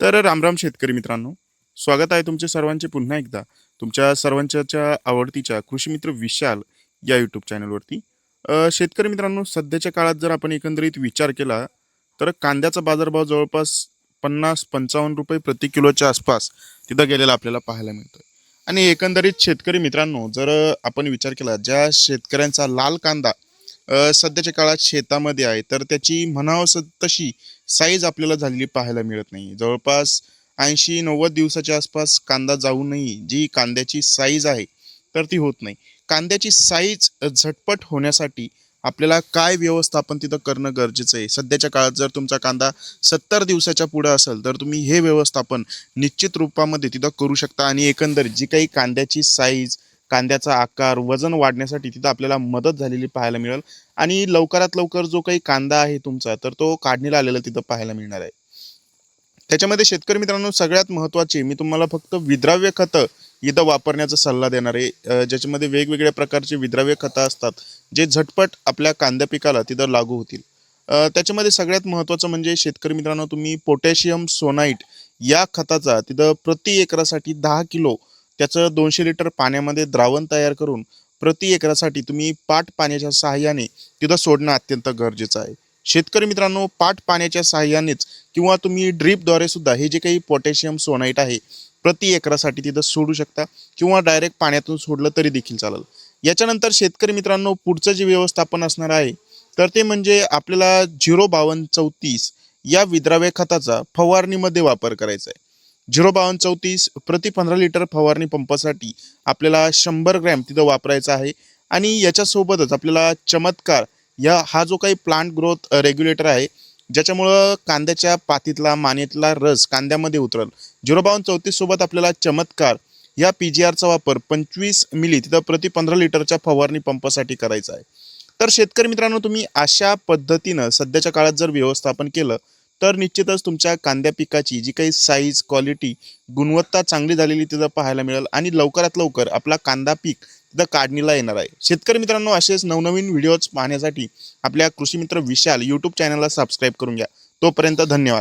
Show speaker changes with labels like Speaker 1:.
Speaker 1: तर रामराम शेतकरी मित्रांनो स्वागत आहे तुमचे सर्वांचे पुन्हा एकदा. तुमच्या सर्वांच्या आवडतीच्या कृषीमित्र विशाल या यूट्यूब चॅनलवरती शेतकरी मित्रांनो सध्याच्या काळात जर आपण एकंदरीत विचार केला तर कांद्याचा बाजारभाव जवळपास पन्नास पंचावन्न रुपये प्रति किलोच्या आसपास तिथं गेलेला आपल्याला पाहायला मिळतोय. आणि एकंदरीत शेतकरी मित्रांनो जर आपण विचार केला ज्या शेतकऱ्यांचा लाल कांदा सध्याच्या काळात शेतामध्ये आहे तर त्याची म्हणावं तशी साईज आपल्याला झालेली पाहायला मिळत नाही. जवळपास ऐंशी नव्वद दिवसाच्या आसपास कांदा जाऊनही जी कांद्याची साईज आहे तर ती होत नाही. कांद्याची साईज झटपट होण्यासाठी आपल्याला काय व्यवस्थापन तिथं करणं गरजेचं आहे? सध्याच्या काळात जर तुमचा कांदा सत्तर दिवसाच्या पुढं असेल तर तुम्ही हे व्यवस्थापन निश्चित रूपामध्ये तिथं करू शकता. आणि एकंदरीत जी काही कांद्याची साईज कांद्याचा आकार वजन वाढण्यासाठी तिथं आपल्याला मदत झालेली पाहायला मिळेल. आणि लवकरात लवकर जो काही कांदा आहे तुमचा तर तो काढणीला आलेला तिथं पाहायला मिळणार आहे. त्याच्यामध्ये शेतकरी मित्रांनो सगळ्यात महत्त्वाचे मी तुम्हाला फक्त विद्राव्य खतं इथं वापरण्याचा सल्ला देणार आहे. ज्याच्यामध्ये वेगवेगळ्या प्रकारचे विद्राव्य खतं असतात जे झटपट आपल्या कांद्या पिकाला तिथं लागू होतील. त्याच्यामध्ये सगळ्यात महत्त्वाचं म्हणजे शेतकरी मित्रांनो तुम्ही पोटॅशियम सोनाईट या खताचा तिथं प्रति एकरासाठी दहा किलो त्याचं दोनशे लिटर पाण्यामध्ये द्रावण तयार करून प्रति एकरासाठी तुम्ही पाट पाण्याच्या सहाय्याने तिथं सोडणं अत्यंत गरजेचं आहे. शेतकरी मित्रांनो पाट पाण्याच्या सहाय्यानेच किंवा तुम्ही ड्रीपद्वारे सुद्धा हे जे काही पोटॅशियम सोनाईट आहे प्रति एकरासाठी तिथं सोडू शकता किंवा डायरेक्ट पाण्यातून सोडलं तरी देखील चालेल. याच्यानंतर शेतकरी मित्रांनो पुढचं जे व्यवस्थापन असणार आहे तर ते म्हणजे आपल्याला झिरो बावन्न चौतीस या विद्राव्य खताचा फवारणीमध्ये वापर करायचा आहे. झिरो बावन्न चौतीस प्रति पंधरा लिटर फवारणी पंपासाठी आपल्याला शंभर ग्रॅम तिथं वापरायचा आहे. आणि याच्यासोबतच आपल्याला चमत्कार या हा जो काही प्लांट ग्रोथ रेग्युलेटर आहे ज्याच्यामुळं कांद्याच्या पातीतला मानेतला रस कांद्यामध्ये उतरल. झिरो बावन्न चौतीससोबत आपल्याला चमत्कार या पी जी आरचा वापर पंचवीस मिली तिथं प्रति पंधरा लिटरच्या फवारणी पंपासाठी करायचा आहे. तर शेतकरी मित्रांनो तुम्ही अशा पद्धतीनं सध्याच्या काळात जर व्यवस्थापन केलं तर निश्चितच तुमच्या कांद्या पिकाची जी काही साईज क्वालिटी गुणवत्ता चांगली झालेली तिथं पाहायला मिळेल आणि लवकरात लवकर आपला कांदा पीक तिथं काढणीला येणार आहे. शेतकरी मित्रांनो असेच नवनवीन व्हिडिओज पाहण्यासाठी आपल्या कृषी मित्र विशाल यूट्यूब चॅनलला सबस्क्राईब करून घ्या. तोपर्यंत धन्यवाद.